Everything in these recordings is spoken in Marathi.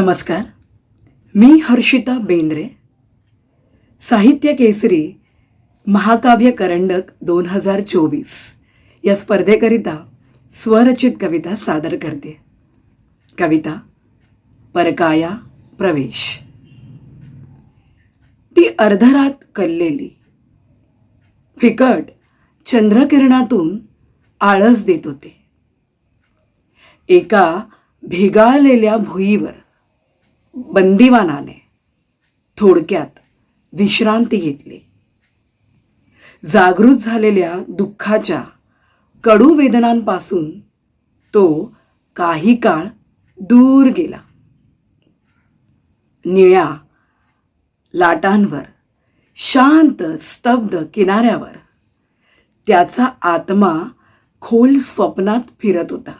नमस्कार. मी हर्षिता बेंद्रे. साहित्य केसरी महाकाव्य करंडक दोन हजार चोवीस या स्पर्धेकरिता स्वरचित कविता सादर करते. कविता परकाया प्रवेश. ती अर्धरात कललेली. फिकट चंद्रकिरणातून आळस देत होते. एका भेगाळलेल्या भुईवर बंदिवानाने थोडक्यात विश्रांती घेतली. जागृत झालेल्या दुःखाच्या कडू वेदनांपासून तो काही काळ दूर गेला. निळ्या लाटांवर शांत स्तब्ध किनाऱ्यावर त्याचा आत्मा खोल स्वप्नात फिरत होता.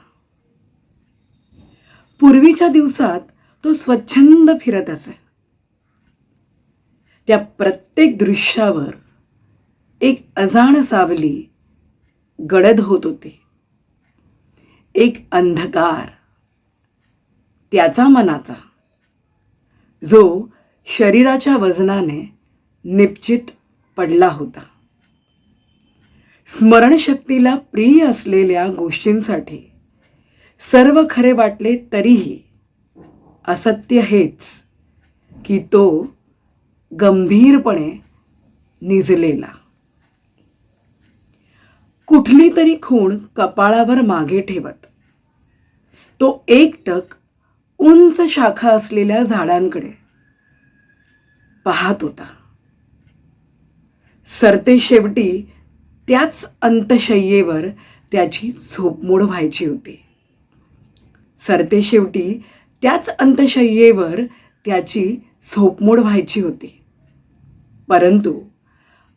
पूर्वीच्या दिवसात तो स्वच्छंद फिरत असे. त्या प्रत्येक दृश्यावर एक अजाण सावली गडद होत होती. एक अंधकार त्याचा मनाचा जो शरीराच्या वजनाने निश्चित पडला होता. स्मरणशक्तीला प्रिय असलेल्या गोष्टींसाठी सर्व खरे वाटले तरीही असत्य हेच की तो गंभीरपणे निजलेला. कुठली तरी खूण कपाळावर मागे ठेवत. तो एकटक उंच शाखा असलेल्या झाडांकडे पाहत होता. सरते शेवटी त्याच अंतशय्येवर त्याची झोपमोड व्हायची होती. सरते शेवटी त्याच अंतशय्येवर त्याची झोपमोड व्हायची होती. परंतु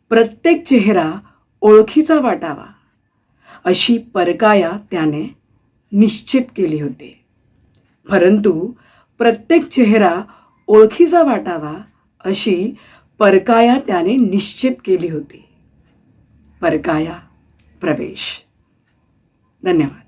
प्रत्येक चेहरा ओळखीचा वाटावा अशी परकाया त्याने निश्चित केली होती. परंतु प्रत्येक चेहरा ओळखीचा वाटावा अशी परकाया त्याने निश्चित केली होती. परकाया प्रवेश. धन्यवाद.